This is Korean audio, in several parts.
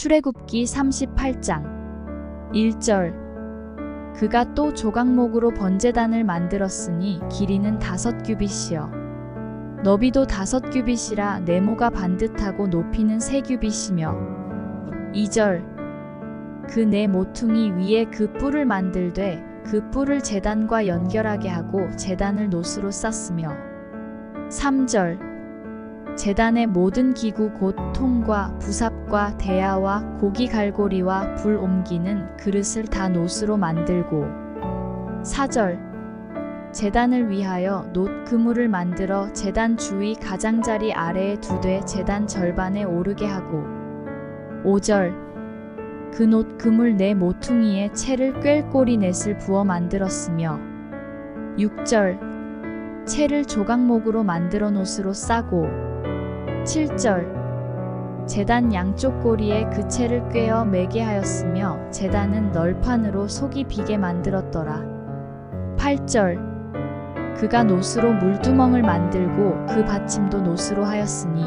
출애굽기 38장 1절. 그가 또 조각목으로 번제단을 만들었으니 길이는 다섯 규빗이요. 너비도 다섯 규빗이라 네모가 반듯하고 높이는 세 규빗이며 2절. 그 네 모퉁이 위에 그 뿔을 만들되 그 뿔을 재단과 연결하게 하고 재단을 노스로 쌌으며 3절 재단의 모든 기구 곧 통과 부삽과 대야와 고기 갈고리와 불 옮기는 그릇을 다 노스로 만들고. 4절. 재단을 위하여 놋 그물을 만들어 재단 주위 가장자리 아래에 두되 재단 절반에 오르게 하고. 5절. 그놋 그물 네 모퉁이에 채를 꿰 꼬리 넷을 부어 만들었으며. 6절. 채를 조각목으로 만들어 놋으로 싸고 7절 재단 양쪽 꼬리에 그 채를 꿰어 매게 하였으며 재단은 널판으로 속이 비게 만들었더라. 8절 그가 노스로 물두멍을 만들고 그 받침도 노스로 하였으니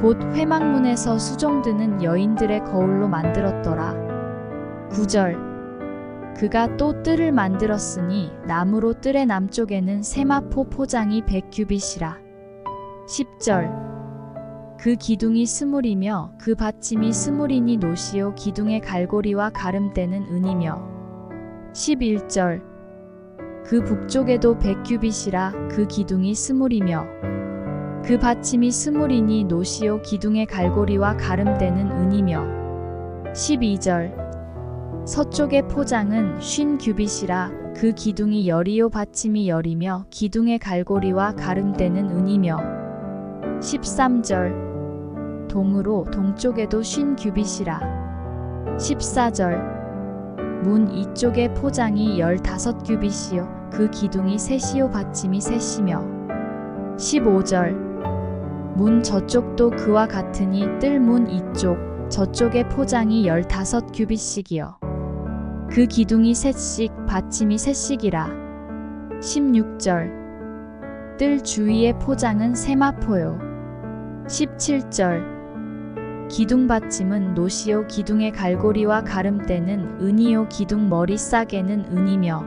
곧 회막문에서 수종드는 여인들의 거울로 만들었더라. 9절 그가 또 뜰을 만들었으니 나무로 뜰의 남쪽에는 세마포 포장이 백규빗이라. 10절 그 기둥이 스물이며 그 받침이 스물이니 노시오 기둥의 갈고리와 가름대는 은이며. 11절. 그 북쪽에도 백규빗이라 그 기둥이 스물이며. 그 받침이 스물이니 노시오 기둥의 갈고리와 가름대는 은이며. 12절. 서쪽의 포장은 쉰 규빗이라 그 기둥이 열이요 받침이 열이며 기둥의 갈고리와 가름대는 은이며. 13절 동으로 동쪽에도 쉰 규빗이라. 14절 문 이쪽의 포장이 열다섯 규빗이요. 그 기둥이 셋이요. 받침이 셋이며. 15절 문 저쪽도 그와 같으니 뜰 문 이쪽 저쪽의 포장이 열다섯 규빗씩이요. 그 기둥이 셋씩 받침이 셋씩이라. 16절 뜰 주위의 포장은 세마포요. 17절 기둥 받침은 노시오 기둥의 갈고리와 가름대는 은이요 기둥 머리 싸개는 은이며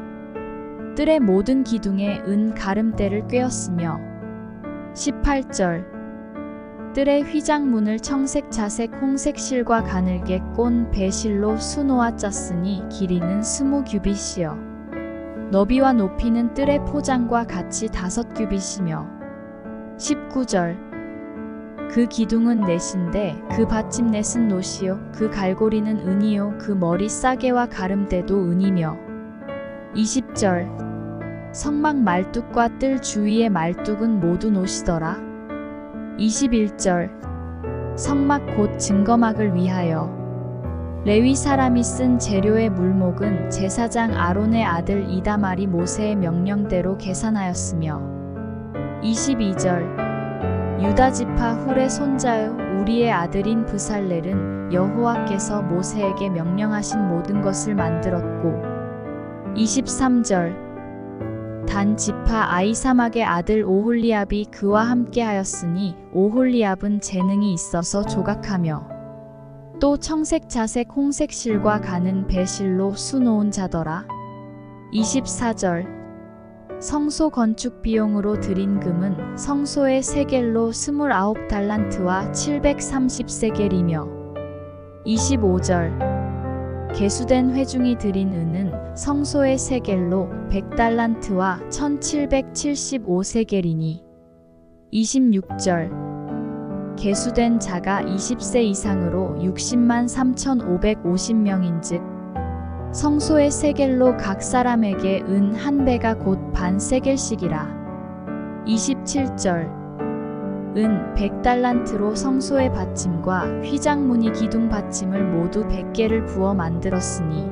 뜰의 모든 기둥에 은 가름대를 꿰었으며 18절 뜰의 휘장문을 청색 자색 홍색 실과 가늘게 꼰 배실로 수놓아 짰으니 길이는 스무 규빗이요. 너비와 높이는 뜰의 포장과 같이 다섯 규빗이며 19절 그 기둥은 넷인데 그 받침 넷은 노시요 그 갈고리는 은이요 그 머리 싸개와 가름대도 은이며. 20절. 성막 말뚝과 뜰 주위의 말뚝은 모두 노시더라. 21절. 성막 곧 증거막을 위하여. 레위 사람이 쓴 재료의 물목은 제사장 아론의 아들 이다말이 모세의 명령대로 계산하였으며. 22절 유다 지파 훌의 손자요 우리의 아들인 브살렐은 여호와께서 모세에게 명령하신 모든 것을 만들었고 23절 단 지파 아이사막의 아들 오홀리압이 그와 함께 하였으니 오홀리압은 재능이 있어서 조각하며 또 청색 자색 홍색 실과 가는 배실로 수놓은 자더라. 24절 성소 건축 비용으로 들인 금은 성소의 세겔로 29달란트와 730세겔이며 25절. 개수된 회중이 들인 은은 성소의 세겔로 100달란트와 1775세겔이니 26절. 개수된 자가 20세 이상으로 60만 3,550명인즉 성소의 세겔로 각 사람에게 은 한 배가 곧 반 세겔씩이라. 27절 은 100달란트로 성소의 받침과 휘장무늬 기둥 받침을 모두 100개를 부어 만들었으니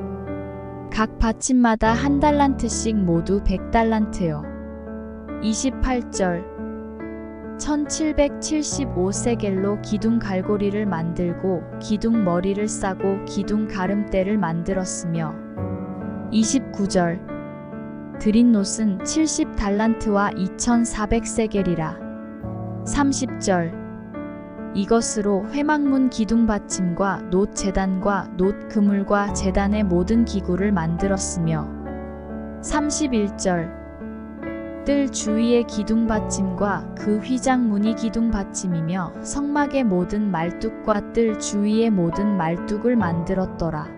각 받침마다 한 달란트씩 모두 100달란트요. 28절 1775세겔로 기둥 갈고리를 만들고 기둥 머리를 싸고 기둥 가름대를 만들었으며 29절. 드린 놋은 70달란트와 2400세겔이라. 30절. 이것으로 회막문 기둥 받침과 놋 재단과 놋 그물과 재단의 모든 기구를 만들었으며 31절 뜰 주위의 기둥 받침과 그 휘장 무늬 기둥 받침이며 성막의 모든 말뚝과 뜰 주위의 모든 말뚝을 만들었더라.